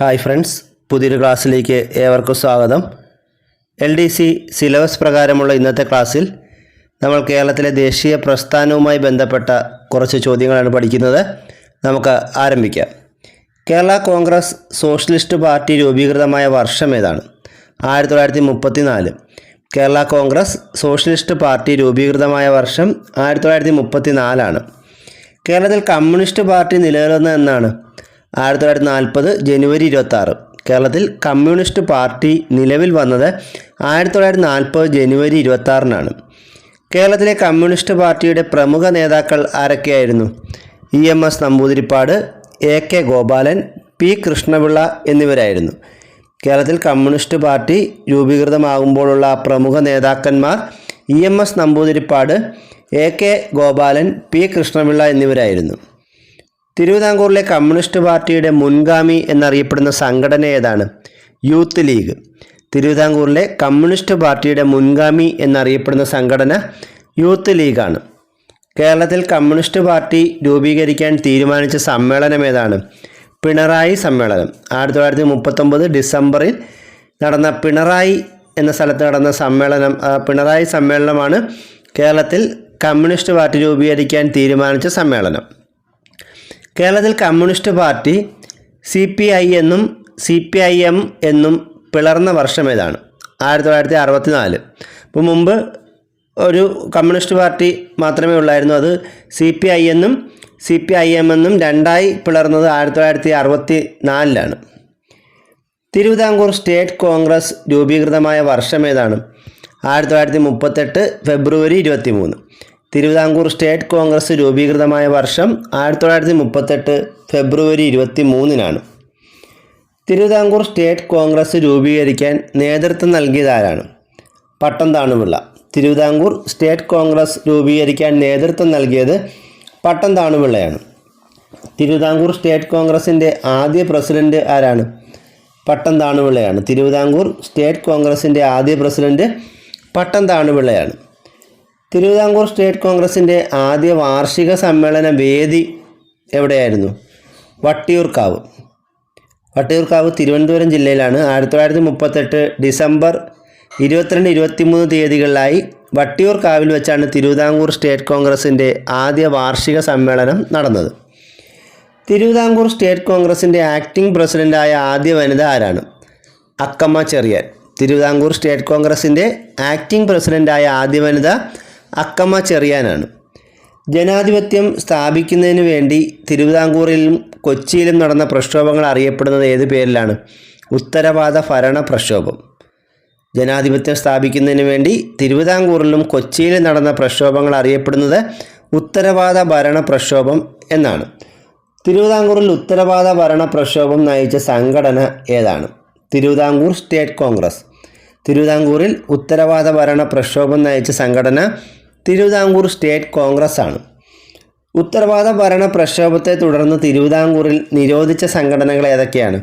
Hi friends പുതിയൊരു ക്ലാസ്സിലേക്ക് ഏവർക്കും സ്വാഗതം. എൽ ഡി സി സിലബസ് പ്രകാരമുള്ള ഇന്നത്തെ ക്ലാസ്സിൽ നമ്മൾ കേരളത്തിലെ ദേശീയ പ്രസ്ഥാനവുമായി ബന്ധപ്പെട്ട കുറച്ച് ചോദ്യങ്ങളാണ് പഠിക്കുന്നത്. നമുക്ക് ആരംഭിക്കാം. കേരള കോൺഗ്രസ് സോഷ്യലിസ്റ്റ് പാർട്ടി രൂപീകൃതമായ വർഷം ഏതാണ്? ആയിരത്തി തൊള്ളായിരത്തി മുപ്പത്തി നാല് കേരള കോൺഗ്രസ് സോഷ്യലിസ്റ്റ് പാർട്ടി രൂപീകൃതമായ വർഷം ആയിരത്തി തൊള്ളായിരത്തി മുപ്പത്തി നാലാണ് കേരളത്തിൽ കമ്മ്യൂണിസ്റ്റ് പാർട്ടി നിലനിൽക്കുന്ന എന്നാണ് ആയിരത്തി തൊള്ളായിരത്തി നാൽപ്പത് ജനുവരി ഇരുപത്തി കേരളത്തിൽ കമ്മ്യൂണിസ്റ്റ് പാർട്ടി നിലവിൽ വന്നത് ആയിരത്തി തൊള്ളായിരത്തി നാൽപ്പത് ജനുവരി ഇരുപത്തി ആറിനാണ് കേരളത്തിലെ കമ്മ്യൂണിസ്റ്റ് പാർട്ടിയുടെ പ്രമുഖ നേതാക്കൾ ആരൊക്കെയായിരുന്നു? E M S Namboodiripad A K Gopalan P Krishna Pillai എന്നിവരായിരുന്നു. കേരളത്തിൽ കമ്മ്യൂണിസ്റ്റ് പാർട്ടി രൂപീകൃതമാകുമ്പോഴുള്ള പ്രമുഖ നേതാക്കന്മാർ E M S Namboodiripad A K Gopalan P Krishna Pillai എന്നിവരായിരുന്നു. തിരുവിതാംകൂറിലെ കമ്മ്യൂണിസ്റ്റ് പാർട്ടിയുടെ മുൻഗാമി എന്നറിയപ്പെടുന്ന സംഘടന ഏതാണ്? Youth league. തിരുവിതാംകൂറിലെ കമ്മ്യൂണിസ്റ്റ് പാർട്ടിയുടെ മുൻഗാമി എന്നറിയപ്പെടുന്ന സംഘടന യൂത്ത് ലീഗാണ്. കേരളത്തിൽ കമ്മ്യൂണിസ്റ്റ് പാർട്ടി രൂപീകരിക്കാൻ തീരുമാനിച്ച സമ്മേളനം ഏതാണ്? പിണറായി സമ്മേളനം. ആയിരത്തി തൊള്ളായിരത്തി മുപ്പത്തൊമ്പത് ഡിസംബറിൽ നടന്ന പിണറായി എന്ന സ്ഥലത്ത് നടന്ന സമ്മേളനം പിണറായി സമ്മേളനമാണ് കേരളത്തിൽ കമ്മ്യൂണിസ്റ്റ് പാർട്ടി രൂപീകരിക്കാൻ തീരുമാനിച്ച സമ്മേളനം. കേരളത്തിൽ communist party C P I എന്നും സി പി ഐ എം എന്നും പിളർന്ന വർഷം ഏതാണ്? ആയിരത്തി തൊള്ളായിരത്തി അറുപത്തി നാല് അപ്പോൾ മുമ്പ് ഒരു കമ്മ്യൂണിസ്റ്റ് പാർട്ടി മാത്രമേ ഉള്ളായിരുന്നു. അത് സി പി ഐ എന്നും സി പി ഐ എം എന്നും രണ്ടായി പിളർന്നത് ആയിരത്തി തൊള്ളായിരത്തി അറുപത്തി നാലിലാണ് തിരുവിതാംകൂർ സ്റ്റേറ്റ് കോൺഗ്രസ് രൂപീകൃതമായ വർഷം ഏതാണ്? ആയിരത്തി തൊള്ളായിരത്തി മുപ്പത്തെട്ട് ഫെബ്രുവരി ഇരുപത്തി മൂന്ന് തിരുവിതാംകൂർ സ്റ്റേറ്റ് കോൺഗ്രസ് രൂപീകൃതമായ വർഷം ആയിരത്തി തൊള്ളായിരത്തി മുപ്പത്തെട്ട് ഫെബ്രുവരി ഇരുപത്തി മൂന്നിനാണ് തിരുവിതാംകൂർ സ്റ്റേറ്റ് കോൺഗ്രസ് രൂപീകരിക്കാൻ നേതൃത്വം നൽകിയതാരാണ്? പട്ടം താണുപിള്ള തിരുവിതാംകൂർ സ്റ്റേറ്റ് കോൺഗ്രസ് രൂപീകരിക്കാൻ നേതൃത്വം നൽകിയത് പട്ടം താണുപിള്ളയാണ് തിരുവിതാംകൂർ സ്റ്റേറ്റ് കോൺഗ്രസിന്റെ ആദ്യ പ്രസിഡന്റ് ആരാണ്? പട്ടം താണുപിള്ളയാണ് തിരുവിതാംകൂർ സ്റ്റേറ്റ് കോൺഗ്രസിന്റെ ആദ്യ പ്രസിഡന്റ് പട്ടം താണുപിള്ളയാണ് തിരുവിതാംകൂർ സ്റ്റേറ്റ് കോൺഗ്രസിന്റെ ആദ്യ വാർഷിക സമ്മേളന വേദി എവിടെയായിരുന്നു? വട്ടിയൂർക്കാവ്. വട്ടിയൂർക്കാവ് തിരുവനന്തപുരം ജില്ലയിലാണ്. ആയിരത്തി തൊള്ളായിരത്തി മുപ്പത്തെട്ട് ഡിസംബർ ഇരുപത്തിരണ്ട് ഇരുപത്തിമൂന്ന് തീയതികളിലായി വട്ടിയൂർക്കാവിൽ വെച്ചാണ് തിരുവിതാംകൂർ സ്റ്റേറ്റ് കോൺഗ്രസിന്റെ ആദ്യ വാർഷിക സമ്മേളനം നടന്നത്. തിരുവിതാംകൂർ സ്റ്റേറ്റ് കോൺഗ്രസിന്റെ ആക്ടിംഗ് പ്രസിഡന്റായ ആദ്യ വനിത ആരാണ്? അക്കമ്മ ചെറിയാൻ. തിരുവിതാംകൂർ സ്റ്റേറ്റ് കോൺഗ്രസിന്റെ ആക്ടിംഗ് പ്രസിഡന്റായ ആദ്യ വനിത അക്കമ്മ ചെറിയാനാണ്. ജനാധിപത്യം സ്ഥാപിക്കുന്നതിന് വേണ്ടി തിരുവിതാംകൂറിലും കൊച്ചിയിലും നടന്ന പ്രക്ഷോഭങ്ങൾ അറിയപ്പെടുന്നത് ഏത് പേരിലാണ്? ഉത്തരവാദ ഭരണ പ്രക്ഷോഭം. ജനാധിപത്യം സ്ഥാപിക്കുന്നതിന് വേണ്ടി തിരുവിതാംകൂറിലും കൊച്ചിയിലും നടന്ന പ്രക്ഷോഭങ്ങൾ അറിയപ്പെടുന്നത് ഉത്തരവാദ ഭരണ പ്രക്ഷോഭം എന്നാണ്. തിരുവിതാംകൂറിൽ ഉത്തരവാദ ഭരണ പ്രക്ഷോഭം നയിച്ച സംഘടന ഏതാണ്? Thiruvithamkoor state Congress. തിരുവിതാംകൂറിൽ ഉത്തരവാദ ഭരണ പ്രക്ഷോഭം നയിച്ച സംഘടന തിരുവിതാംകൂർ സ്റ്റേറ്റ് കോൺഗ്രസ് ആണ് ഉത്തരവാദ ഭരണ പ്രക്ഷോഭത്തെ തുടർന്ന് തിരുവിതാംകൂറിൽ നിരോധിച്ച സംഘടനകൾ ഏതൊക്കെയാണ്?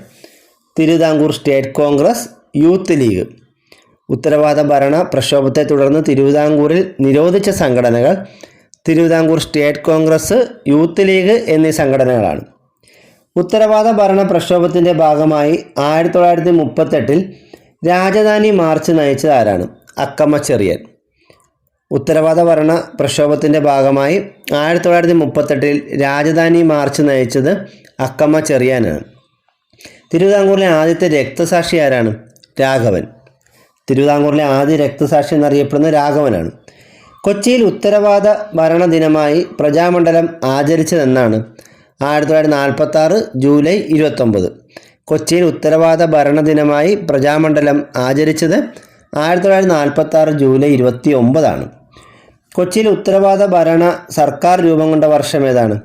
Thiruvithamkoor state Congress youth league. ഉത്തരവാദ ഭരണ പ്രക്ഷോഭത്തെ തുടർന്ന് തിരുവിതാംകൂറിൽ നിരോധിച്ച സംഘടനകൾ Thiruvithamkoor state Congress youth league എന്നീ സംഘടനകളാണ്. ഉത്തരവാദ ഭരണ പ്രക്ഷോഭത്തിന്റെ ഭാഗമായി ആയിരത്തി തൊള്ളായിരത്തി മുപ്പത്തെട്ടിൽ രാജധാനി മാർച്ച് നയിച്ചത് ആരാണ്? അക്കമ്മ ചെറിയൻ. ഉത്തരവാദ ഭരണ പ്രക്ഷോഭത്തിന്റെ ഭാഗമായി ആയിരത്തി തൊള്ളായിരത്തി മുപ്പത്തെട്ടിൽ രാജധാനി മാർച്ച് നയിച്ചത് അക്കമ്മ ചെറിയാനാണ്. തിരുവിതാംകൂറിലെ ആദ്യത്തെ രക്തസാക്ഷി ആരാണ്? രാഘവൻ. തിരുവിതാംകൂറിലെ ആദ്യ രക്തസാക്ഷി എന്നറിയപ്പെടുന്നത് രാഘവനാണ്. കൊച്ചിയിൽ ഉത്തരവാദ ഭരണ ദിനമായി പ്രജാമണ്ഡലം ആചരിച്ചതെന്നാണ് ആയിരത്തി തൊള്ളായിരത്തി നാൽപ്പത്തി ആറ് ജൂലൈ ഇരുപത്തൊമ്പത്. കൊച്ചിയിൽ ഉത്തരവാദ ഭരണ ദിനമായി പ്രജാമണ്ഡലം ആചരിച്ചത് ആയിരത്തി തൊള്ളായിരത്തി നാൽപ്പത്തി ആറ് ജൂലൈ ഇരുപത്തി ഒമ്പതാണ് കൊച്ചിയിൽ ഉത്തരവാദ ഭരണ സർക്കാർ രൂപം കൊണ്ട വർഷം ഏതാണ്?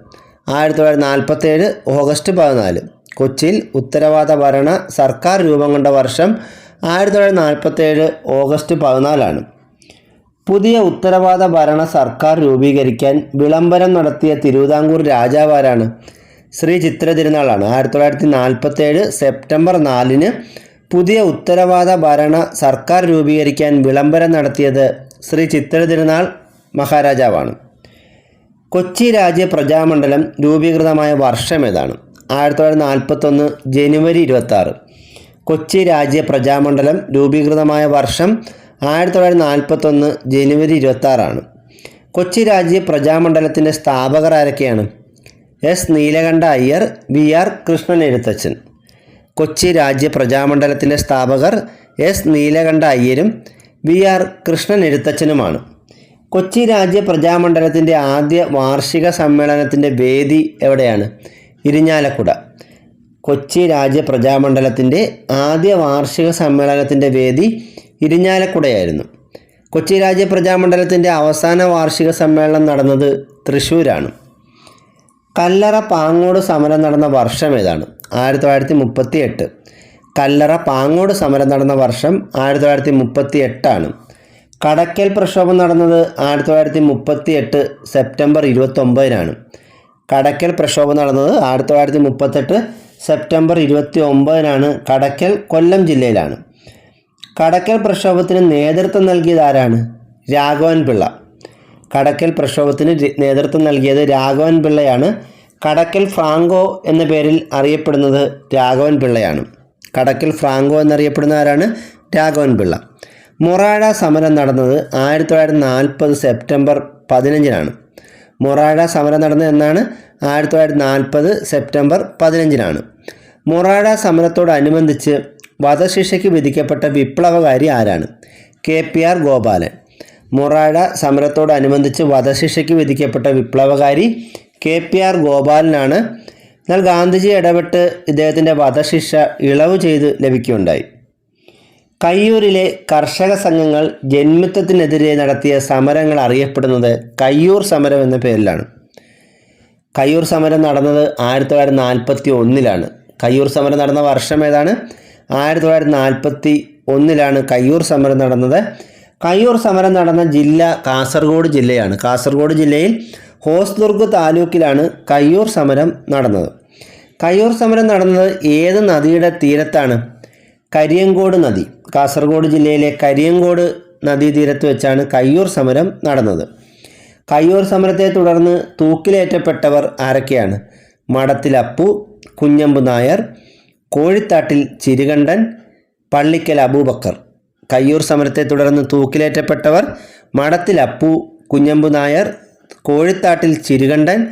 ആയിരത്തി തൊള്ളായിരത്തി നാൽപ്പത്തേഴ് ഓഗസ്റ്റ് പതിനാല്. കൊച്ചിയിൽ ഉത്തരവാദ ഭരണ സർക്കാർ രൂപം കൊണ്ട വർഷം ആയിരത്തി തൊള്ളായിരത്തി നാൽപ്പത്തേഴ് ഓഗസ്റ്റ് പതിനാലാണ്. പുതിയ ഉത്തരവാദ ഭരണ സർക്കാർ രൂപീകരിക്കാൻ വിളംബരം നടത്തിയ തിരുവിതാംകൂർ രാജാവാരാണ് ശ്രീ ചിത്ര തിരുനാളാണ്. ആയിരത്തി തൊള്ളായിരത്തി നാൽപ്പത്തേഴ് സെപ്റ്റംബർ നാലിന് പുതിയ ഉത്തരവാദ ഭരണ സർക്കാർ രൂപീകരിക്കാൻ വിളംബരം നടത്തിയത് ശ്രീ ചിത്ര തിരുനാൾ മഹാരാജാവാണ്. കൊച്ചി രാജ്യ പ്രജാമണ്ഡലം രൂപീകൃതമായ വർഷം ഏതാണ്? ആയിരത്തി തൊള്ളായിരത്തി നാൽപ്പത്തൊന്ന് ജനുവരി ഇരുപത്തി കൊച്ചി രാജ്യ പ്രജാമണ്ഡലം രൂപീകൃതമായ വർഷം ആയിരത്തി തൊള്ളായിരത്തി നാൽപ്പത്തൊന്ന് ജനുവരി ഇരുപത്തി ആറാണ് കൊച്ചി രാജ്യ പ്രജാമണ്ഡലത്തിന്റെ സ്ഥാപകർ ആരൊക്കെയാണ്? S. Neelakanta Iyer V. R. Krishnan Ezhuthachan Kochi രാജ്യ പ്രജാമണ്ഡലത്തിന്റെ സ്ഥാപകർ എസ് നീലകണ്ഠ അയ്യരും വി ആർ കൃഷ്ണൻ എഴുത്തച്ഛനുമാണ്. കൊച്ചി രാജ്യ പ്രജാമണ്ഡലത്തിന്റെ ആദ്യ വാർഷിക സമ്മേളനത്തിന്റെ വേദി എവിടെയാണ്? ഇരിഞ്ഞാലക്കുട. കൊച്ചി രാജ്യ പ്രജാമണ്ഡലത്തിന്റെ ആദ്യ വാർഷിക സമ്മേളനത്തിന്റെ വേദി ഇരിഞ്ഞാലക്കുടയായിരുന്നു. കൊച്ചി രാജ്യ പ്രജാമണ്ഡലത്തിന്റെ അവസാന വാർഷിക സമ്മേളനം നടന്നത് തൃശ്ശൂരാണ്. കല്ലറ പാങ്ങോട് സമരം നടന്ന വർഷം ഏതാണ്? ആയിരത്തി തൊള്ളായിരത്തി മുപ്പത്തി എട്ട് കല്ലറ പാങ്ങോട് സമരം നടന്ന വർഷം ആയിരത്തി തൊള്ളായിരത്തി മുപ്പത്തി എട്ടാണ് കടക്കൽ പ്രക്ഷോഭം നടന്നത് ആയിരത്തി തൊള്ളായിരത്തി മുപ്പത്തി എട്ട് സെപ്റ്റംബർ ഇരുപത്തൊമ്പതിനാണ്. കടക്കൽ പ്രക്ഷോഭം നടന്നത് ആയിരത്തി തൊള്ളായിരത്തി മുപ്പത്തെട്ട് സെപ്റ്റംബർ ഇരുപത്തി ഒമ്പതിനാണ് കടക്കൽ കൊല്ലം ജില്ലയിലാണ്. കടക്കൽ പ്രക്ഷോഭത്തിന് നേതൃത്വം നൽകിയത് ആരാണ്? രാഘവൻ പിള്ള. കടക്കൽ പ്രക്ഷോഭത്തിന് നേതൃത്വം നൽകിയത് രാഘവൻ പിള്ളയാണ്. കടക്കൽ ഫ്രാങ്കോ എന്ന പേരിൽ അറിയപ്പെടുന്നത് രാഘവൻ പിള്ളയാണ്. കടക്കൽ ഫ്രാങ്കോ എന്നറിയപ്പെടുന്ന ആരാണ്? രാഘവൻ പിള്ള. മൊറാഴ സമരം നടന്നത് ആയിരത്തി തൊള്ളായിരത്തി നാൽപ്പത് സെപ്റ്റംബർ പതിനഞ്ചിനാണ്. മൊറാഴ സമരം നടന്നത് എന്നാണ്? ആയിരത്തി തൊള്ളായിരത്തി നാൽപ്പത് സെപ്റ്റംബർ പതിനഞ്ചിനാണ്. മൊറാഴ സമരത്തോടനുബന്ധിച്ച് വധശിക്ഷയ്ക്ക് വിധിക്കപ്പെട്ട വിപ്ലവകാരി ആരാണ്? K P R Gopalan. Morazha സമരത്തോടനുബന്ധിച്ച് വധശിക്ഷയ്ക്ക് വിധിക്കപ്പെട്ട വിപ്ലവകാരി കെ പി ആർ ഗോപാലനാണ് എന്നാൽ ഗാന്ധിജി ഇടപെട്ട് ഇദ്ദേഹത്തിന്റെ വധശിക്ഷ ഇളവ് ചെയ്ത് ലഭിക്കുകയുണ്ടായി. കയ്യൂരിലെ കർഷക സംഘങ്ങൾ ജന്മിത്തത്തിനെതിരെ നടത്തിയ സമരങ്ങൾ അറിയപ്പെടുന്നത് കയ്യൂർ സമരം എന്ന പേരിലാണ്. കയ്യൂർ സമരം നടന്നത് ആയിരത്തി തൊള്ളായിരത്തി നാൽപ്പത്തി ഒന്നിലാണ് കയ്യൂർ സമരം നടന്ന വർഷം ഏതാണ്? ആയിരത്തി തൊള്ളായിരത്തി നാൽപ്പത്തി ഒന്നിലാണ് കയ്യൂർ സമരം നടന്നത്. കയ്യൂർ സമരം നടന്ന ജില്ല കാസർഗോഡ് ജില്ലയാണ്. കാസർഗോഡ് ജില്ലയിൽ ഹോസ്ദുർഗ് താലൂക്കിലാണ് കയ്യൂർ സമരം നടന്നത്. കയ്യൂർ സമരം നടന്നത് ഏത് നദിയുടെ തീരത്താണ്? കരിയങ്കോട് നദി. കാസർഗോഡ് ജില്ലയിലെ കരിയങ്കോട് നദീതീരത്ത് വെച്ചാണ് കയ്യൂർ സമരം നടന്നത്. കയ്യൂർ സമരത്തെ തുടർന്ന് തൂക്കിലേറ്റപ്പെട്ടവർ ആരൊക്കെയാണ്? മടത്തിലപ്പു കുഞ്ഞമ്പു നായർ കോഴിത്താട്ടിൽ ചിരുകണ്ഠൻ പള്ളിക്കൽ അബൂബക്കർ. കയ്യൂർ സമരത്തെ തുടർന്ന് തൂക്കിലേറ്റപ്പെട്ടവർ മഠത്തിൽ അപ്പു കുഞ്ഞമ്പു നായർ കോഴിത്താട്ടിൽ ചിരുകണ്ഠൻ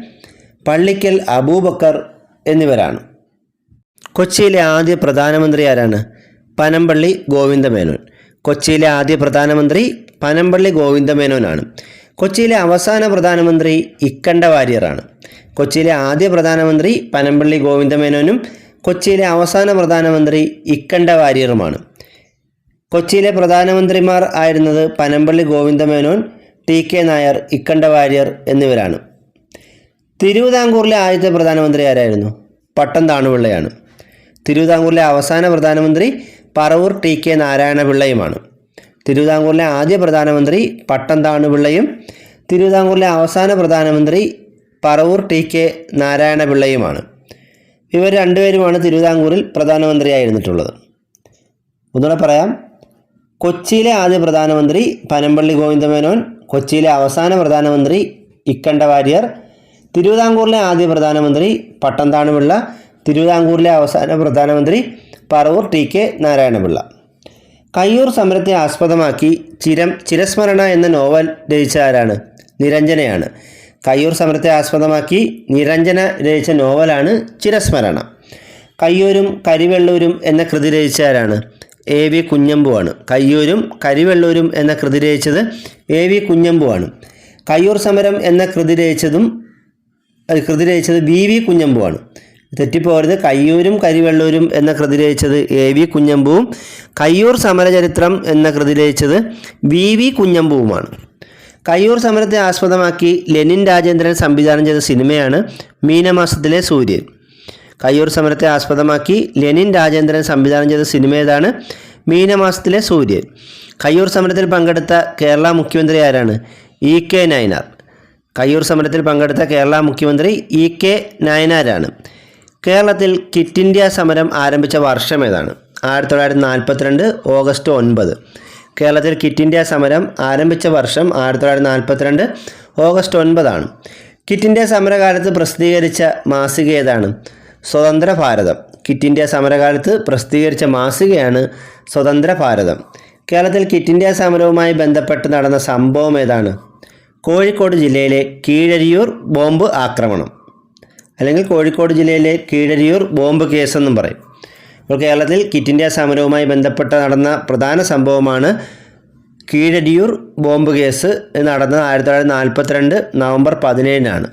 പള്ളിക്കൽ അബൂബക്കർ എന്നിവരാണ്. കൊച്ചിയിലെ ആദ്യ പ്രധാനമന്ത്രി ആരാണ്? പനമ്പള്ളി ഗോവിന്ദമേനോൻ. കൊച്ചിയിലെ ആദ്യ പ്രധാനമന്ത്രി പനമ്പള്ളി ഗോവിന്ദമേനോനാണ്. കൊച്ചിയിലെ അവസാന പ്രധാനമന്ത്രി ഇക്കണ്ട വാര്യറാണ്. കൊച്ചിയിലെ ആദ്യ പ്രധാനമന്ത്രി പനമ്പള്ളി ഗോവിന്ദമേനോനും കൊച്ചിയിലെ അവസാന പ്രധാനമന്ത്രി ഇക്കണ്ട വാര്യറുമാണ്. കൊച്ചിയിലെ പ്രധാനമന്ത്രിമാർ ആയിരുന്നത് പനമ്പള്ളി ഗോവിന്ദമേനോൻ ടി കെ നായർ ഇക്കണ്ട വാര്യർ എന്നിവരാണ്. തിരുവിതാംകൂറിലെ ആദ്യത്തെ പ്രധാനമന്ത്രി ആരായിരുന്നു? പട്ടം താണുപിള്ളയാണ് തിരുവിതാംകൂറിലെ അവസാന പ്രധാനമന്ത്രി പറവൂർ ടി കെ നാരായണപിള്ളയുമാണ്. തിരുവിതാംകൂറിലെ ആദ്യ പ്രധാനമന്ത്രി പട്ടം താണുപിള്ളയും തിരുവിതാംകൂറിലെ അവസാന പ്രധാനമന്ത്രി പറവൂർ ടി കെ നാരായണപിള്ളയുമാണ്. ഇവർ രണ്ടുപേരുമാണ് തിരുവിതാംകൂറിൽ പ്രധാനമന്ത്രിയായിരുന്നിട്ടുള്ളത്. ഒന്നുകൂടെ പറയാം. കൊച്ചിയിലെ ആദ്യ പ്രധാനമന്ത്രി പനമ്പള്ളി ഗോവിന്ദമേനോൻ കൊച്ചിയിലെ അവസാന പ്രധാനമന്ത്രി ഇക്കണ്ട വാര്യർ തിരുവിതാംകൂറിലെ ആദ്യ പ്രധാനമന്ത്രി പട്ടംതാണുപിള്ള തിരുവിതാംകൂറിലെ അവസാന പ്രധാനമന്ത്രി പറവൂർ ടി കെ നാരായണപിള്ള. കയ്യൂർ സമരത്തെ ആസ്പദമാക്കി ചിരം ചിരസ്മരണ എന്ന നോവൽ രചിച്ച ആരാണ്? നിരഞ്ജനയാണ്. കയ്യൂർ സമരത്തെ ആസ്പദമാക്കി നിരഞ്ജന രചിച്ച നോവലാണ് ചിരസ്മരണ. കയ്യൂരും കരിവെള്ളൂരും എന്ന കൃതി രചിച്ച ആരാണ്? എ വി കുഞ്ഞമ്പുവാണ് കയ്യൂരും കരിവെള്ളൂരും എന്ന കൃതി രചിച്ചത് എ വി കുഞ്ഞമ്പുവാണ് കയ്യൂർ സമരം എന്ന കൃതി രചിച്ചതും കൃതി രചിച്ചത് വി വി കുഞ്ഞമ്പുവാണ് തെറ്റിപ്പോരുത് കയ്യൂരും കരിവെള്ളൂരും എന്ന കൃതി രചിച്ചത് എ വി കുഞ്ഞമ്പുവും കയ്യൂർ സമരചരിത്രം എന്ന കൃതി രചിച്ചത് വി വി കുഞ്ഞമ്പുവുമാണ്. കയ്യൂർ സമരത്തെ ആസ്പദമാക്കി ലെനിൻ രാജേന്ദ്രൻ സംവിധാനം ചെയ്ത സിനിമയാണ് മീനമാസത്തിലെ സൂര്യൻ. കയ്യൂർ സമരത്തെ ആസ്പദമാക്കി ലെനിൻ രാജേന്ദ്രൻ സംവിധാനം ചെയ്ത സിനിമ ഏതാണ്? മീനമാസത്തിലെ സൂര്യൻ. കയ്യൂർ സമരത്തിൽ പങ്കെടുത്ത കേരള മുഖ്യമന്ത്രി ആരാണ്? E K Nayanar. കയ്യൂർ സമരത്തിൽ പങ്കെടുത്ത കേരള മുഖ്യമന്ത്രി ഇ കെ നയനാരാണ്. കേരളത്തിൽ കിറ്റ് ഇന്ത്യ സമരം ആരംഭിച്ച വർഷം ഏതാണ്? ആയിരത്തി തൊള്ളായിരത്തി നാൽപ്പത്തിരണ്ട് ഓഗസ്റ്റ് ഒൻപത്. കേരളത്തിൽ കിറ്റ് ഇന്ത്യ സമരം ആരംഭിച്ച വർഷം ആയിരത്തി തൊള്ളായിരത്തി നാൽപ്പത്തിരണ്ട് ഓഗസ്റ്റ് ഒൻപതാണ്. കിറ്റ് ഇന്ത്യ സമരകാലത്ത് പ്രസിദ്ധീകരിച്ച മാസിക ഏതാണ്? സ്വതന്ത്ര ഭാരതം കിറ്റ് ഇന്ത്യ സമരകാലത്ത് പ്രസിദ്ധീകരിച്ച മാസികയാണ് സ്വതന്ത്ര ഭാരതം കേരളത്തിൽ കിറ്റ് ഇന്ത്യ സമരവുമായി ബന്ധപ്പെട്ട് നടന്ന സംഭവം ഏതാണ്? കോഴിക്കോട് ജില്ലയിലെ കീഴരിയൂർ ബോംബ് ആക്രമണം. അല്ലെങ്കിൽ കോഴിക്കോട് ജില്ലയിലെ കീഴരിയൂർ ബോംബ് കേസെന്നും പറയും. ഇപ്പോൾ കേരളത്തിൽ കിറ്റ് ഇന്ത്യ സമരവുമായി ബന്ധപ്പെട്ട് നടന്ന പ്രധാന സംഭവമാണ് കീഴരിയൂർ ബോംബ് കേസ് നടന്നത് ആയിരത്തി തൊള്ളായിരത്തി നാൽപ്പത്തിരണ്ട് നവംബർ പതിനേഴിനാണ്.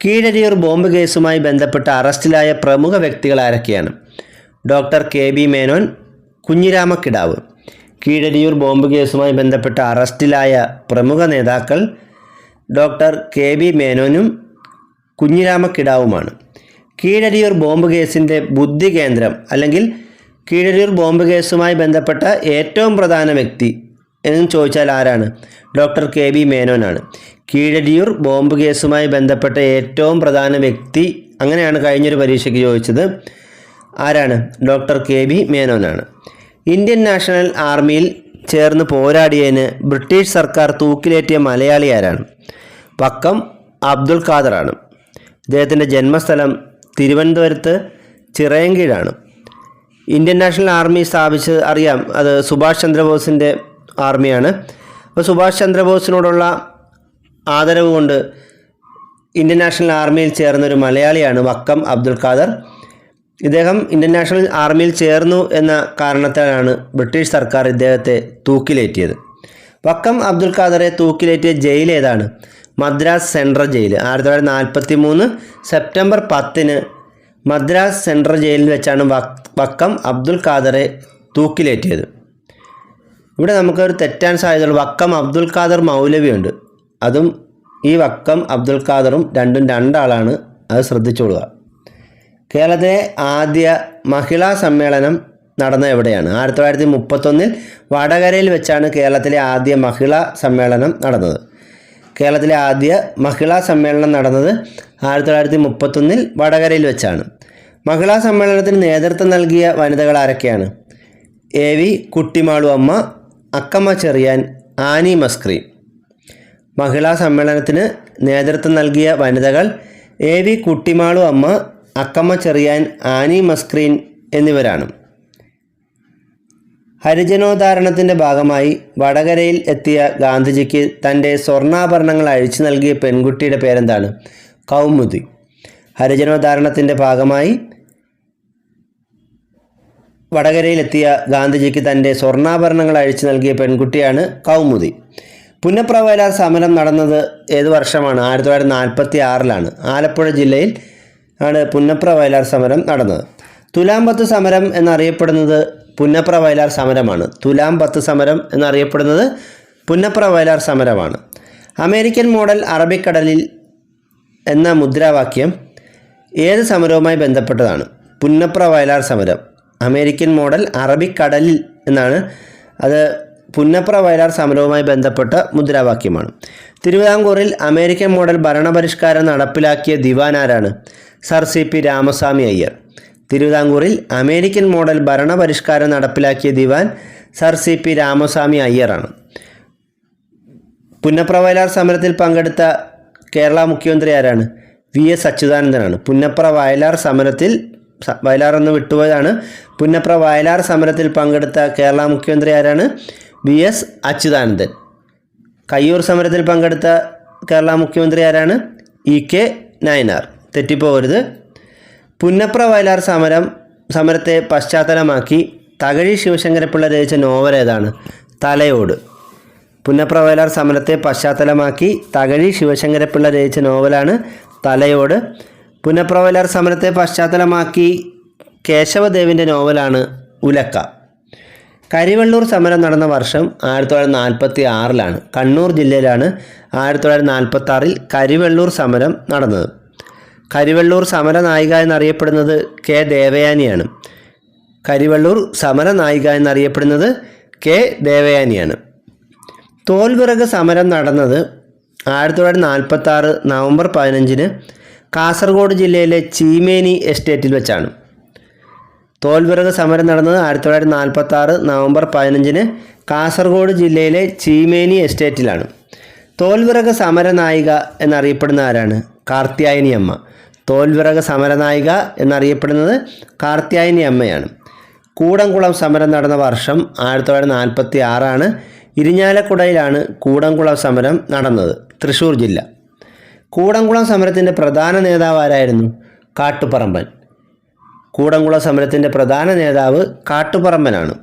കീഴരിയൂർ ബോംബ് കേസുമായി ബന്ധപ്പെട്ട് അറസ്റ്റിലായ പ്രമുഖ വ്യക്തികൾ ആരൊക്കെയാണ്? Doctor K B Menon Kunhiramakidavu. Keezhariyur bomb കേസുമായി ബന്ധപ്പെട്ട് അറസ്റ്റിലായ പ്രമുഖ നേതാക്കൾ ഡോക്ടർ കെ ബി മേനോനും കുഞ്ഞിരാമക്കിടാവുമാണ്. കീഴരിയൂർ ബോംബ് കേസിന്റെ ബുദ്ധി കേന്ദ്രം അല്ലെങ്കിൽ കീഴരിയൂർ ബോംബ് കേസുമായി ബന്ധപ്പെട്ട ഏറ്റവും പ്രധാന വ്യക്തി എന്ന് ചോദിച്ചാൽ ആരാണ്? ഡോക്ടർ കെ ബി മേനോനാണ്. കീഴരിയൂർ ബോംബ് കേസുമായി ബന്ധപ്പെട്ട ഏറ്റവും പ്രധാന വ്യക്തി അങ്ങനെയാണ് കഴിഞ്ഞൊരു പരീക്ഷയ്ക്ക് ചോദിച്ചത്. ആരാണ്? ഡോക്ടർ കെ ബി മേനോനാണ്. ഇന്ത്യൻ നാഷണൽ ആർമിയിൽ ചേർന്ന് പോരാടിയതിന് ബ്രിട്ടീഷ് സർക്കാർ തൂക്കിലേറ്റിയ മലയാളി ആരാണ്? പക്കം അബ്ദുൽ ഖാദറാണ്. ഇദ്ദേഹത്തിന്റെ ജന്മസ്ഥലം തിരുവനന്തപുരത്ത് ചിറയൻകീഴാണ്. ഇന്ത്യൻ നാഷണൽ ആർമി സ്ഥാപിച്ചത് അറിയാം. അത് സുഭാഷ് ചന്ദ്രബോസിന്റെ ആർമിയാണ്. അപ്പോൾ സുഭാഷ് ചന്ദ്രബോസിനോടുള്ള ആദരവ് കൊണ്ട് ഇന്ത്യൻ നാഷണൽ ആർമിയിൽ ചേർന്ന ഒരു മലയാളിയാണ് വക്കം അബ്ദുൽ ഖാദർ. ഇദ്ദേഹം ഇന്ത്യൻ നാഷണൽ ആർമിയിൽ ചേർന്നു എന്ന കാരണത്താലാണ് ബ്രിട്ടീഷ് സർക്കാർ ഇദ്ദേഹത്തെ തൂക്കിലേറ്റിയത്. വക്കം അബ്ദുൽ ഖാദറെ തൂക്കിലേറ്റിയ ജയിൽ ഏതാണ്? Madras central jail. ആയിരത്തി തൊള്ളായിരത്തി നാൽപ്പത്തി മൂന്ന് സെപ്റ്റംബർ പത്തിന് മദ്രാസ് സെൻട്രൽ ജയിലിൽ വെച്ചാണ് വക്കം അബ്ദുൽ ഖാദറെ തൂക്കിലേറ്റിയത്. ഇവിടെ നമുക്കൊരു തെറ്റാൻ സാധ്യതയുള്ള വക്കം അബ്ദുൽ ഖാദർ മൗലവിയുണ്ട്. അതും ഈ വക്കം അബ്ദുൽ ഖാദറും രണ്ടും രണ്ടാളാണ് അത് ശ്രദ്ധിച്ചോളുക. കേരളത്തിലെ ആദ്യ മഹിളാ സമ്മേളനം നടന്ന എവിടെയാണ്? ആയിരത്തി തൊള്ളായിരത്തി മുപ്പത്തൊന്നിൽ വടകരയിൽ വെച്ചാണ് കേരളത്തിലെ ആദ്യ മഹിളാ സമ്മേളനം നടന്നത്. കേരളത്തിലെ ആദ്യ മഹിളാ സമ്മേളനം നടന്നത് ആയിരത്തി തൊള്ളായിരത്തി മുപ്പത്തൊന്നിൽ വടകരയിൽ വെച്ചാണ്. മഹിളാ സമ്മേളനത്തിന് നേതൃത്വം നൽകിയ വനിതകൾ ആരൊക്കെയാണ്? A V Kuttimalu Amma Akkamma Cherian Annie Mascarene മഹിളാ സമ്മേളനത്തിന് നേതൃത്വം നൽകിയ വനിതകൾ A V Kuttimalu Amma Akkamma Cherian Annie Mascarene എന്നിവരാണ്. ഹരിജനോദ്ധാരണത്തിന്റെ ഭാഗമായി വടകരയിൽ എത്തിയ ഗാന്ധിജിക്ക് തന്റെ സ്വർണാഭരണങ്ങൾ അഴിച്ചു നൽകിയ പെൺകുട്ടിയുടെ പേരെന്താണ്? കൗമുദി. ഹരിജനോദ്ധാരണത്തിന്റെ ഭാഗമായി വടകരയിലെത്തിയ ഗാന്ധിജിക്ക് തന്റെ സ്വർണാഭരണങ്ങൾ അഴിച്ചു നൽകിയ പെൺകുട്ടിയാണ് കൗമുദി. പുന്നപ്ര വയലാർ സമരം നടന്നത് ഏത് വർഷമാണ്? ആയിരത്തി തൊള്ളായിരത്തി നാൽപ്പത്തി ആറിലാണ് ആലപ്പുഴ ജില്ലയിൽ ആണ് പുന്നപ്ര വയലാർ സമരം നടന്നത്. തുലാമ്പത്ത് സമരം എന്നറിയപ്പെടുന്നത് പുന്നപ്ര വയലാർ സമരമാണ്. തുലാമ്പത്ത് സമരം എന്നറിയപ്പെടുന്നത് പുന്നപ്ര വയലാർ സമരമാണ്. അമേരിക്കൻ മോഡൽ അറബിക്കടലിൽ എന്ന മുദ്രാവാക്യം ഏത് സമരവുമായി ബന്ധപ്പെട്ടതാണ്? പുന്നപ്ര വയലാർ സമരം. അമേരിക്കൻ മോഡൽ അറബിക്കടലിൽ എന്നാണ് അത് പുന്നപ്ര വയലാർ സമരവുമായി ബന്ധപ്പെട്ട മുദ്രാവാക്യമാണ്. തിരുവിതാംകൂറിൽ അമേരിക്കൻ മോഡൽ ഭരണപരിഷ്കാരം നടപ്പിലാക്കിയ ദിവാൻ ആരാണ് sir C P Ramaswami Iyer. തിരുവിതാംകൂറിൽ അമേരിക്കൻ മോഡൽ ഭരണപരിഷ്കാരം നടപ്പിലാക്കിയ ദിവാൻ സർ സി പി രാമസ്വാമി അയ്യറാണ്. പുന്നപ്ര വയലാർ സമരത്തിൽ പങ്കെടുത്ത കേരള മുഖ്യമന്ത്രി ആരാണ്? വി. എസ്. അച്യുതാനന്ദനാണ്. പുന്നപ്ര വയലാർ സമരത്തിൽ വയലാർ എന്ന് വിട്ടുപോയതാണ്. പുന്നപ്ര വയലാർ സമരത്തിൽ പങ്കെടുത്ത കേരള മുഖ്യമന്ത്രി ആരാണ്? V S Achuthanandan. കയ്യൂർ സമരത്തിൽ പങ്കെടുത്ത കേരള മുഖ്യമന്ത്രി ആരാണ്? E K Nayanar. തെറ്റിപ്പോകരുത്. Punnapra Vayalar സമരം സമരത്തെ പശ്ചാത്തലമാക്കി തകഴി ശിവശങ്കരപ്പിള്ള രചിച്ച നോവൽ ഏതാണ്? തലയോട്. പുന്നപ്ര വയലാർ സമരത്തെ പശ്ചാത്തലമാക്കി തകഴി ശിവശങ്കരപ്പിള്ള രചിച്ച നോവലാണ് തലയോട്. പുന്നപ്ര വയലാർ സമരത്തെ പശ്ചാത്തലമാക്കി കേശവദേവിന്റെ നോവലാണ് ഉലക്ക. കരിവള്ളൂർ സമരം നടന്ന വർഷം ആയിരത്തി തൊള്ളായിരത്തി നാൽപ്പത്തി ആറിലാണ് കണ്ണൂർ ജില്ലയിലാണ് ആയിരത്തി തൊള്ളായിരത്തി നാൽപ്പത്തി ആറിൽ കരിവള്ളൂർ സമരം നടന്നത്. കരിവെള്ളൂർ സമര നായിക എന്നറിയപ്പെടുന്നത് കെ ദേവയാനിയാണ്. കരിവെള്ളൂർ സമര നായിക എന്നറിയപ്പെടുന്നത് കെ ദേവയാനിയാണ്. തോൽവിറക് സമരം നടന്നത് ആയിരത്തി തൊള്ളായിരത്തി നാൽപ്പത്തി ആറ് നവംബർ പതിനഞ്ചിന് കാസർഗോഡ് ജില്ലയിലെ ചീമേനി എസ്റ്റേറ്റിൽ വെച്ചാണ്. തോൽവിറക് സമരം നടന്നത് ആയിരത്തി തൊള്ളായിരത്തി നാൽപ്പത്തി ആറ് നവംബർ പതിനഞ്ചിന് കാസർഗോഡ് ജില്ലയിലെ ചീമേനി എസ്റ്റേറ്റിലാണ്. തോൽവിറക് സമരനായിക എന്നറിയപ്പെടുന്ന ആരാണ്? കാർത്യായനി അമ്മ തോൽവിറക് സമരനായിക എന്നറിയപ്പെടുന്നത് കാർത്യായനി അമ്മയാണ് കൂടംകുളം സമരം നടന്ന വർഷം ആയിരത്തി തൊള്ളായിരത്തി നാൽപ്പത്തി ആറാണ് ഇരിഞ്ഞാലക്കുടയിലാണ് കൂടംകുളം സമരം നടന്നത് തൃശ്ശൂർ ജില്ല. കൂടംകുളം സമരത്തിന്റെ പ്രധാന നേതാവ് ആരായിരുന്നു? കാട്ടുപറമ്പൻ. കൂടംകുളം സമരത്തിന്റെ പ്രധാന നേതാവ് കാട്ടുപറമ്പനാണ്.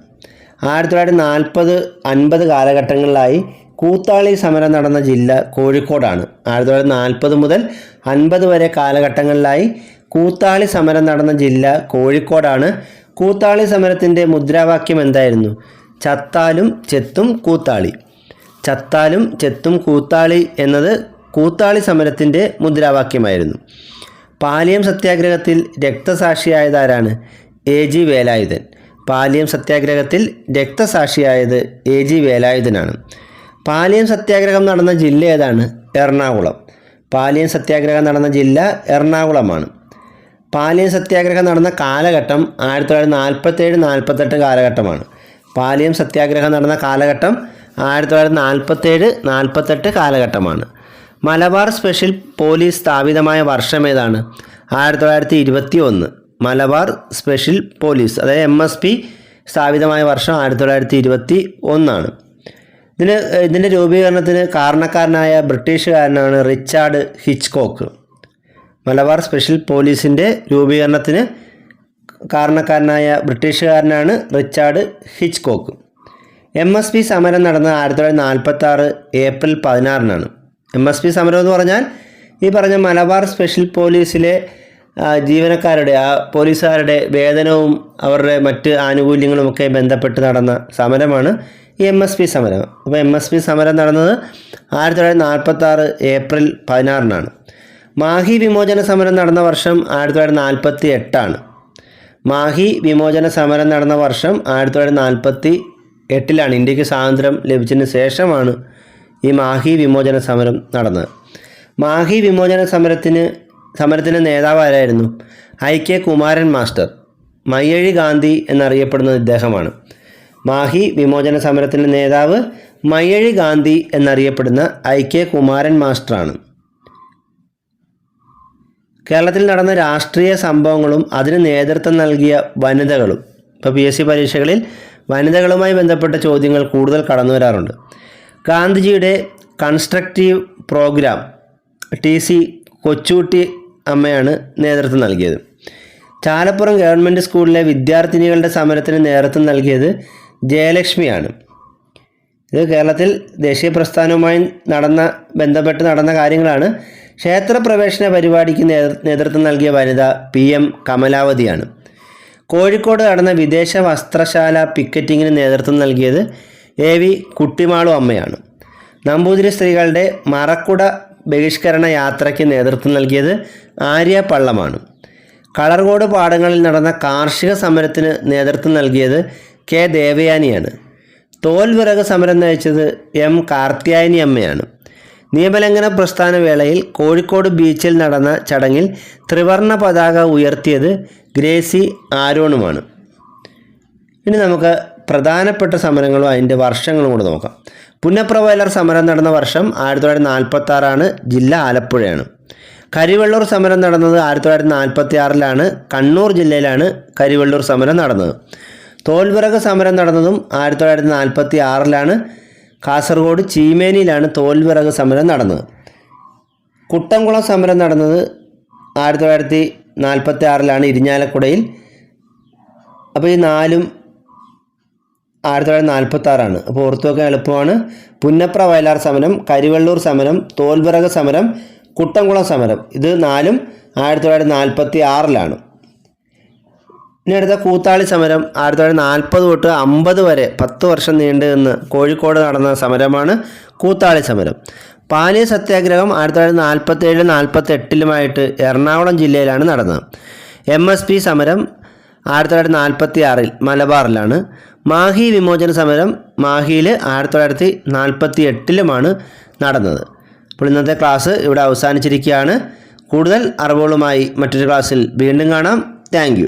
ആയിരത്തി തൊള്ളായിരത്തി നാൽപ്പത് അൻപത് കാലഘട്ടങ്ങളിലായി കൂത്താളി സമരം നടന്ന ജില്ല കോഴിക്കോടാണ്. ആയിരത്തി തൊള്ളായിരത്തി നാൽപ്പത് മുതൽ അൻപത് വരെ കാലഘട്ടങ്ങളിലായി കൂത്താളി സമരം നടന്ന ജില്ല കോഴിക്കോടാണ്. കൂത്താളി സമരത്തിന്റെ മുദ്രാവാക്യം എന്തായിരുന്നു? ചത്താലും ചെത്തും കൂത്താളി. ചത്താലും ചെത്തും കൂത്താളി എന്നത് കൂത്താളി സമരത്തിന്റെ മുദ്രാവാക്യമായിരുന്നു. പാലിയം സത്യാഗ്രഹത്തിൽ രക്തസാക്ഷിയായതാരാണ് എ ജി വേലായുധൻ? പാലിയം സത്യാഗ്രഹത്തിൽ രക്തസാക്ഷിയായത് എ ജി വേലായുധനാണ്. പാലിയം സത്യാഗ്രഹം നടന്ന ജില്ല ഏതാണ്? എറണാകുളം. പാലിയം സത്യാഗ്രഹം നടന്ന ജില്ല എറണാകുളമാണ്. പാലിയം സത്യാഗ്രഹം നടന്ന കാലഘട്ടം ആയിരത്തി തൊള്ളായിരത്തി നാൽപ്പത്തേഴ് നാൽപ്പത്തെട്ട് കാലഘട്ടമാണ്. പാലിയം സത്യാഗ്രഹം നടന്ന കാലഘട്ടം ആയിരത്തി തൊള്ളായിരത്തി നാൽപ്പത്തേഴ് നാൽപ്പത്തെട്ട് കാലഘട്ടമാണ്. മലബാർ സ്പെഷ്യൽ പോലീസ് സ്ഥാപിതമായ വർഷം ഏതാണ്? ആയിരത്തി തൊള്ളായിരത്തി ഇരുപത്തി ഒന്ന് മലബാർ സ്പെഷ്യൽ പോലീസ് അതായത് എം എസ് പി സ്ഥാപിതമായ വർഷം ആയിരത്തി തൊള്ളായിരത്തി ഇരുപത്തി ഒന്നാണ് ഇതിന് ഇതിന്റെ രൂപീകരണത്തിന് കാരണക്കാരനായ ബ്രിട്ടീഷുകാരനാണ് റിച്ചാർഡ് ഹിച്ച്കോക്ക്. മലബാർ സ്പെഷ്യൽ പോലീസിന്റെ രൂപീകരണത്തിന് കാരണക്കാരനായ ബ്രിട്ടീഷുകാരനാണ് Richard Hitchcock. M S P സമരം നടന്നത് ആയിരത്തി തൊള്ളായിരത്തി നാൽപ്പത്തി ആറ് ഏപ്രിൽ പതിനാറിനാണ്. എം എസ് പി സമരം എന്ന് പറഞ്ഞാൽ ഈ പറഞ്ഞ മലബാർ സ്പെഷ്യൽ പോലീസിലെ ജീവനക്കാരുടെ ആ പോലീസുകാരുടെ വേതനവും അവരുടെ മറ്റ് ആനുകൂല്യങ്ങളുമൊക്കെ ബന്ധപ്പെട്ട് നടന്ന സമരമാണ് ഈ എം എസ് പി സമരം. അപ്പോൾ എം എസ് പി സമരം നടന്നത് ആയിരത്തി തൊള്ളായിരത്തി നാൽപ്പത്തി ആറ് ഏപ്രിൽ പതിനാറിനാണ്. മാഹി വിമോചന സമരം നടന്ന വർഷം ആയിരത്തി തൊള്ളായിരത്തി നാൽപ്പത്തി എട്ടാണ് മാഹി വിമോചന സമരം നടന്ന വർഷം ആയിരത്തി തൊള്ളായിരത്തി നാൽപ്പത്തി എട്ടിലാണ് ഇന്ത്യയ്ക്ക് സ്വാതന്ത്ര്യം ലഭിച്ചതിന് ശേഷമാണ് ഈ മാഹി വിമോചന സമരം നടന്നത് മാഹി വിമോചന സമരത്തിന് സമരത്തിന്റെ നേതാവ് ആരായിരുന്നു? I K Kumaran master. Mayyazhi Gandhi എന്നറിയപ്പെടുന്നത് ഇദ്ദേഹമാണ്. മാഹി വിമോചന സമരത്തിന്റെ നേതാവ് മയ്യഴി ഗാന്ധി എന്നറിയപ്പെടുന്ന ഐ കെ കുമാരൻ മാസ്റ്ററാണ്. കേരളത്തിൽ നടന്ന രാഷ്ട്രീയ സംഭവങ്ങളും അതിന് നേതൃത്വം നൽകിയ വനിതകളും ഇപ്പോൾ പി എസ് സി പരീക്ഷകളിൽ വനിതകളുമായി ബന്ധപ്പെട്ട ചോദ്യങ്ങൾ കൂടുതൽ കടന്നു വരാറുണ്ട് ഗാന്ധിജിയുടെ constructive programme T C Kochootty അമ്മയാണ് നേതൃത്വം നൽകിയത്. ചാലപ്പുറം ഗവൺമെന്റ് സ്കൂളിലെ വിദ്യാർത്ഥിനികളുടെ സമരത്തിന് നേതൃത്വം നൽകിയത് ജയലക്ഷ്മിയാണ്. ഇത് കേരളത്തിൽ ദേശീയ പ്രസ്ഥാനവുമായി നടന്ന ബന്ധപ്പെട്ട് നടന്ന കാര്യങ്ങളാണ്. ക്ഷേത്രപ്രവേശന പരിപാടിക്ക് നേതൃത്വം നൽകിയ വനിത പി എം കമലാവതിയാണ്. കോഴിക്കോട് നടന്ന വിദേശ വസ്ത്രശാല പിക്കറ്റിങ്ങിന് നേതൃത്വം നൽകിയത് എ വി കുട്ടിമാളു അമ്മയാണ്. നമ്പൂതിരി സ്ത്രീകളുടെ മറക്കുട ബഹിഷ്കരണ യാത്രയ്ക്ക് നേതൃത്വം നൽകിയത് ആര്യ പള്ളമാണ്. കളർകോട് പാടങ്ങളിൽ നടന്ന കാർഷിക സമരത്തിന് നേതൃത്വം നൽകിയത് കെ ദേവയാനിയാണ്. തോൽ വിറക് സമരം നയിച്ചത് എം കാർത്യായനി അമ്മയാണ്. നിയമലംഘന പ്രസ്ഥാന വേളയിൽ കോഴിക്കോട് ബീച്ചിൽ നടന്ന ചടങ്ങിൽ ത്രിവർണ പതാക ഉയർത്തിയത് ഗ്രേസി ആരോണുമാണ്. ഇനി നമുക്ക് പ്രധാനപ്പെട്ട സമരങ്ങളും അതിന്റെ വർഷങ്ങളും കൂടെ നോക്കാം. പുന്നപ്ര വയലാർ സമരം നടന്ന വർഷം ആയിരത്തി തൊള്ളായിരത്തി നാൽപ്പത്തി ആറാണ് ജില്ല ആലപ്പുഴയാണ്. കരിവെള്ളൂർ സമരം നടന്നത് ആയിരത്തി തൊള്ളായിരത്തി നാൽപ്പത്തി ആറിലാണ് കണ്ണൂർ ജില്ലയിലാണ് കരിവെള്ളൂർ സമരം നടന്നത്. തോൽവിറക് സമരം നടന്നതും ആയിരത്തി തൊള്ളായിരത്തി നാൽപ്പത്തി ആറിലാണ് കാസർഗോഡ് ചീമേനിയിലാണ് തോൽവിറക് സമരം നടന്നത്. കുട്ടംകുളം സമരം നടന്നത് ആയിരത്തി തൊള്ളായിരത്തി നാൽപ്പത്തി ആറിലാണ് ഇരിഞ്ഞാലക്കുടയിൽ. അപ്പോൾ ഈ നാലും ആയിരത്തി തൊള്ളായിരത്തി നാൽപ്പത്തി ആറാണ് അപ്പോൾ ഓർത്തു വെക്കാൻ എളുപ്പമാണ്. പുന്നപ്ര വയലാർ സമരം കരിവെള്ളൂർ സമരം തോൽവിറക സമരം കുട്ടംകുളം സമരം. ഇത് നാലും ആയിരത്തി തൊള്ളായിരത്തി നാൽപ്പത്തി ആറിലാണ് ഇനി അടുത്ത കൂത്താളി സമരം ആയിരത്തി തൊള്ളായിരത്തി നാൽപ്പത് തൊട്ട് അമ്പത് വരെ പത്ത് വർഷം നീണ്ടു നിന്ന് കോഴിക്കോട് നടന്ന സമരമാണ് കൂത്താളി സമരം. പാലിയ സത്യാഗ്രഹം ആയിരത്തി തൊള്ളായിരത്തി നാൽപ്പത്തി ഏഴ് നാൽപ്പത്തി എട്ടിലുമായിട്ട് എറണാകുളം ജില്ലയിലാണ് നടന്നത്. എം എസ് പി സമരം ആയിരത്തി തൊള്ളായിരത്തി നാൽപ്പത്തി ആറിൽ മലബാറിലാണ്. മാഹി വിമോചന സമരം മാഹിയിൽ ആയിരത്തി തൊള്ളായിരത്തി നാൽപ്പത്തി എട്ടിലുമാണ് നടന്നത്. അപ്പോൾ ഇന്നത്തെ ക്ലാസ് ഇവിടെ അവസാനിച്ചിരിക്കുകയാണ്. കൂടുതൽ അറിവുകളുമായി മറ്റൊരു ക്ലാസ്സിൽ വീണ്ടും കാണാം. താങ്ക്